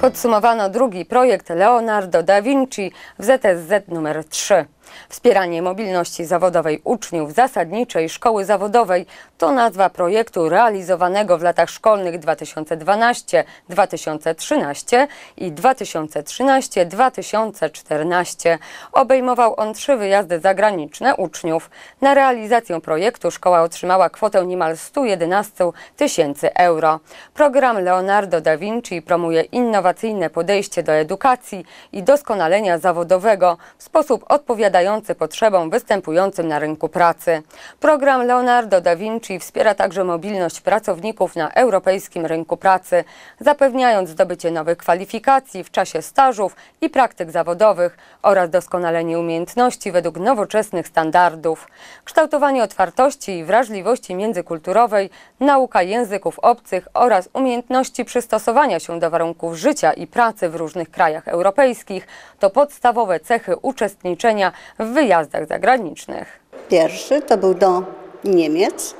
Podsumowano drugi projekt Leonardo da Vinci w ZSZ numer 3. Wspieranie mobilności zawodowej uczniów zasadniczej szkoły zawodowej to nazwa projektu realizowanego w latach szkolnych 2012-2013 i 2013-2014. Obejmował on trzy wyjazdy zagraniczne uczniów. Na realizację projektu szkoła otrzymała kwotę niemal 111 tysięcy euro. Program Leonardo da Vinci promuje innowacyjne podejście do edukacji i doskonalenia zawodowego w sposób odpowiadający potrzebom występującym na rynku pracy. Program Leonardo da Vinci wspiera także mobilność pracowników na europejskim rynku pracy, zapewniając zdobycie nowych kwalifikacji w czasie stażów i praktyk zawodowych oraz doskonalenie umiejętności według nowoczesnych standardów. Kształtowanie otwartości i wrażliwości międzykulturowej, nauka języków obcych oraz umiejętności przystosowania się do warunków życia i pracy w różnych krajach europejskich to podstawowe cechy uczestniczenia w wyjazdach zagranicznych. Pierwszy to był do Niemiec.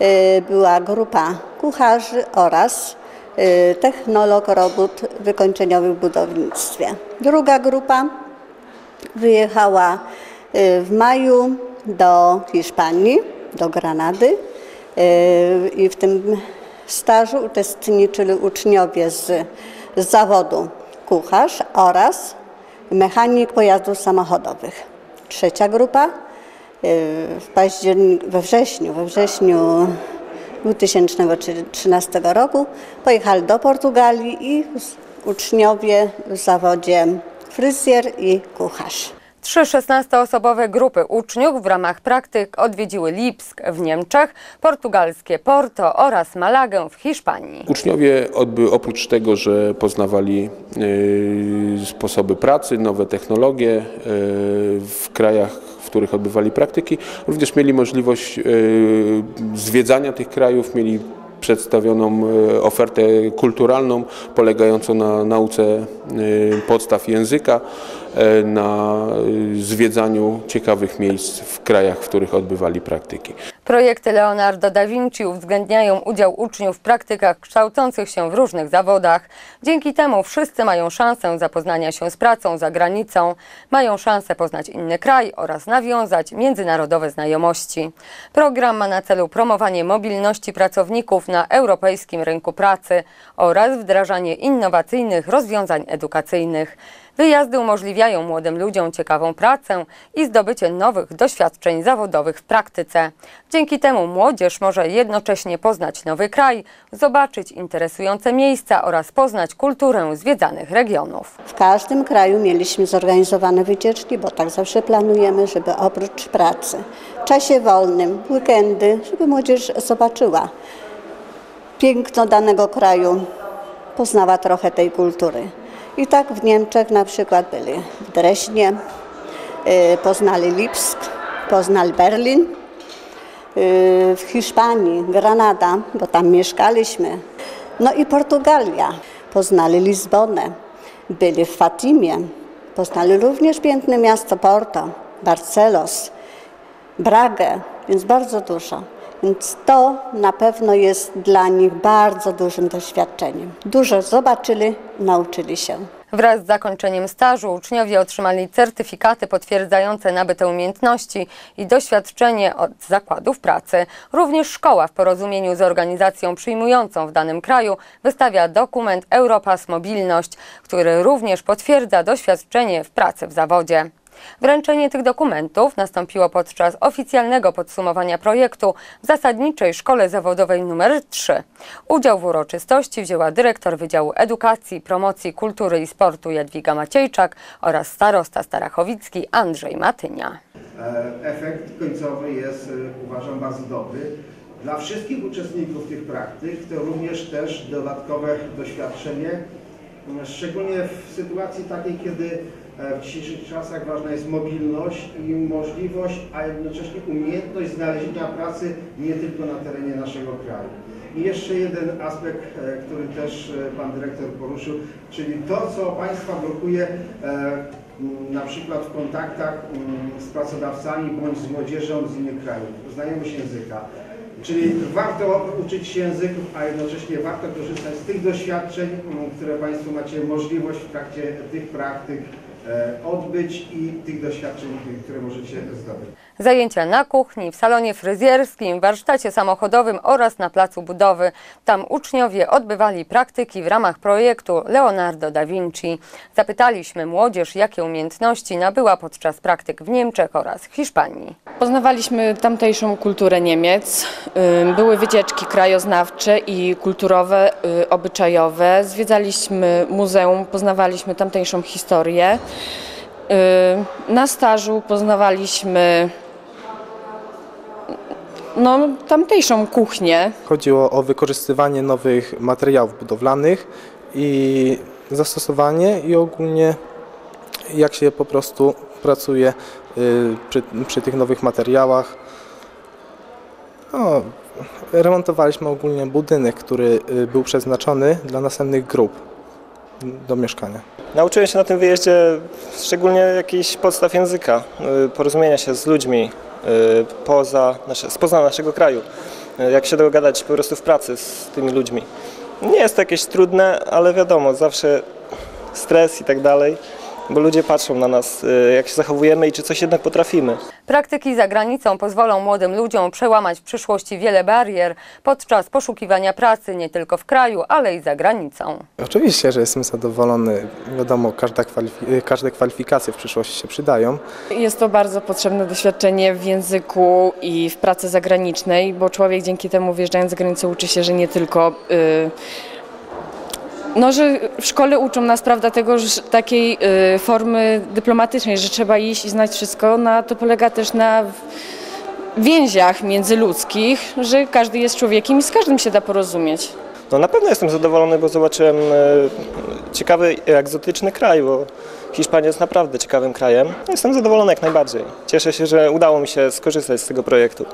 Y, Była grupa kucharzy oraz y, technolog robót wykończeniowy w budownictwie. Druga grupa wyjechała y, w maju do Hiszpanii, do Granady i w tym stażu uczestniczyli uczniowie z, z zawodu kucharz oraz mechanik pojazdów samochodowych. Trzecia grupa y, w październiku, we wrześniu, we wrześniu 2013 roku pojechali do Portugalii i uczniowie w zawodzie fryzjer i kucharz. Trzy 16-osobowe grupy uczniów w ramach praktyk odwiedziły Lipsk w Niemczech, portugalskie Porto oraz Malagę w Hiszpanii. Uczniowie oprócz tego, że poznawali y, sposoby pracy, nowe technologie y, w krajach, w których odbywali praktyki, również mieli możliwość y, zwiedzania tych krajów, mieli przedstawioną ofertę kulturalną polegającą na nauce podstaw języka, na y, zwiedzaniu ciekawych miejsc w krajach, w których odbywali praktyki. Projekty Leonardo da Vinci uwzględniają udział uczniów w praktykach kształcących się w różnych zawodach. Dzięki temu wszyscy mają szansę zapoznania się z pracą za granicą, mają szansę poznać inny kraj oraz nawiązać międzynarodowe znajomości. Program ma na celu promowanie mobilności pracowników na europejskim rynku pracy oraz wdrażanie innowacyjnych rozwiązań edukacyjnych. Wyjazdy umożliwiają młodym ludziom ciekawą pracę i zdobycie nowych doświadczeń zawodowych w praktyce. Dzięki temu młodzież może jednocześnie poznać nowy kraj, zobaczyć interesujące miejsca oraz poznać kulturę zwiedzanych regionów. W każdym kraju mieliśmy zorganizowane wycieczki, bo tak zawsze planujemy, żeby oprócz pracy, w czasie wolnym, weekendy, żeby młodzież zobaczyła piękno danego kraju, poznała trochę tej kultury. I tak w Niemczech na przykład byli w Dreźnie, y, poznali Lipsk, poznali Berlin, y, w Hiszpanii, Granada, bo tam mieszkaliśmy. No i Portugalia. Poznali Lizbonę, byli w Fatimie, poznali również piękne miasto Porto, Barcelos, Bragę, więc bardzo dużo. Więc to na pewno jest dla nich bardzo dużym doświadczeniem. Dużo zobaczyli, nauczyli się. Wraz z zakończeniem stażu uczniowie otrzymali certyfikaty potwierdzające nabyte umiejętności i doświadczenie od zakładów pracy. Również szkoła w porozumieniu z organizacją przyjmującą w danym kraju wystawia dokument Europass Mobilność, który również potwierdza doświadczenie w pracy w zawodzie. Wręczenie tych dokumentów nastąpiło podczas oficjalnego podsumowania projektu w Zasadniczej Szkole Zawodowej nr 3. Udział w uroczystości wzięła dyrektor Wydziału Edukacji, Promocji Kultury i Sportu Jadwiga Maciejczak oraz starosta starachowicki Andrzej Matynia. E, Efekt końcowy jest, e, uważam, bardzo dobry. Dla wszystkich uczestników tych praktyk to również też dodatkowe doświadczenie, szczególnie w sytuacji takiej, kiedy w dzisiejszych czasach ważna jest mobilność i możliwość, a jednocześnie umiejętność znalezienia pracy nie tylko na terenie naszego kraju. I jeszcze jeden aspekt, e, który też e, Pan Dyrektor poruszył, czyli to, co Państwa blokuje e, na przykład w kontaktach z pracodawcami bądź z młodzieżą z innych krajów, znajomość języka. Czyli warto uczyć się języków, a jednocześnie warto korzystać z tych doświadczeń, które Państwo macie możliwość w trakcie tych praktyk e, odbyć i tych doświadczeń, które możecie zdobyć. Zajęcia na kuchni, w salonie fryzjerskim, warsztacie samochodowym oraz na placu budowy. Tam uczniowie odbywali praktyki w ramach projektu Leonardo da Vinci. Zapytaliśmy młodzież, jakie umiejętności nabyła podczas praktyk w Niemczech oraz Hiszpanii. Poznawaliśmy tamtejszą kulturę Niemiec. Były wycieczki krajoznawcze i kulturowe, y, obyczajowe. Zwiedzaliśmy muzeum, poznawaliśmy tamtejszą historię. Na stażu poznawaliśmy no, tamtejszą kuchnię. Chodziło o wykorzystywanie nowych materiałów budowlanych i zastosowanie i ogólnie jak się po prostu pracuje y, przy, przy tych nowych materiałach. No, remontowaliśmy ogólnie budynek, który y, był przeznaczony dla następnych grup do mieszkania. Nauczyłem się na tym wyjeździe szczególnie jakichś podstaw języka, y, porozumienia się z ludźmi poza nasze, spoza naszego kraju. Jak się dogadać po prostu w pracy z tymi ludźmi. Nie jest to jakieś trudne, ale wiadomo, zawsze stres i tak dalej, bo ludzie patrzą na nas, y, jak się zachowujemy i czy coś jednak potrafimy. Praktyki za granicą pozwolą młodym ludziom przełamać w przyszłości wiele barier podczas poszukiwania pracy nie tylko w kraju, ale i za granicą. Oczywiście, że jestem zadowolony. Wiadomo, każda kwalifik- każde kwalifikacje w przyszłości się przydają. Jest to bardzo potrzebne doświadczenie w języku i w pracy zagranicznej, bo człowiek dzięki temu wjeżdżając za granicę uczy się, że nie tylko. y, no, że w szkole uczą nas, prawda, tego, że takiej y, formy dyplomatycznej, że trzeba iść i znać wszystko. Na to polega też na więziach międzyludzkich, że każdy jest człowiekiem i z każdym się da porozumieć. No na pewno jestem zadowolony, bo zobaczyłem e, ciekawy, egzotyczny kraj, bo Hiszpania jest naprawdę ciekawym krajem. Jestem zadowolony jak najbardziej. Cieszę się, że udało mi się skorzystać z tego projektu.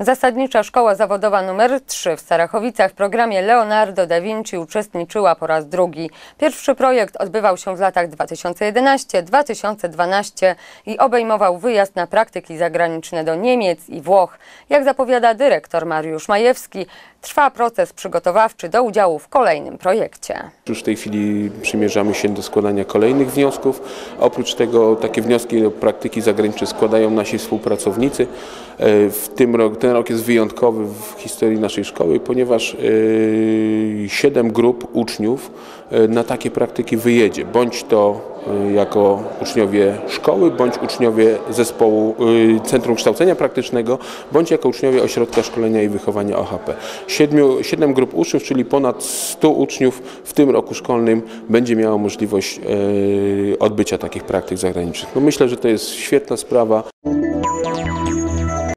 Zasadnicza Szkoła Zawodowa nr 3 w Starachowicach w programie Leonardo da Vinci uczestniczyła po raz drugi. Pierwszy projekt odbywał się w latach 2011-2012 i obejmował wyjazd na praktyki zagraniczne do Niemiec i Włoch. Jak zapowiada dyrektor Mariusz Majewski, trwa proces przygotowawczy do udziału w kolejnym projekcie. Już w tej chwili przymierzamy się do składania kolejnych wniosków. Oprócz tego takie wnioski do praktyki zagranicznej składają nasi współpracownicy. E, W tym rok, ten rok jest wyjątkowy w historii naszej szkoły, ponieważ e, siedem grup uczniów e, na takie praktyki wyjedzie. Bądź to e, jako uczniowie szkoły, bądź uczniowie zespołu Centrum Kształcenia Praktycznego, bądź jako uczniowie Ośrodka Szkolenia i Wychowania OHP. Siedmiu, siedem grup uczniów, czyli ponad 100 uczniów w tym roku szkolnym będzie miało możliwość odbycia takich praktyk zagranicznych. No myślę, że to jest świetna sprawa.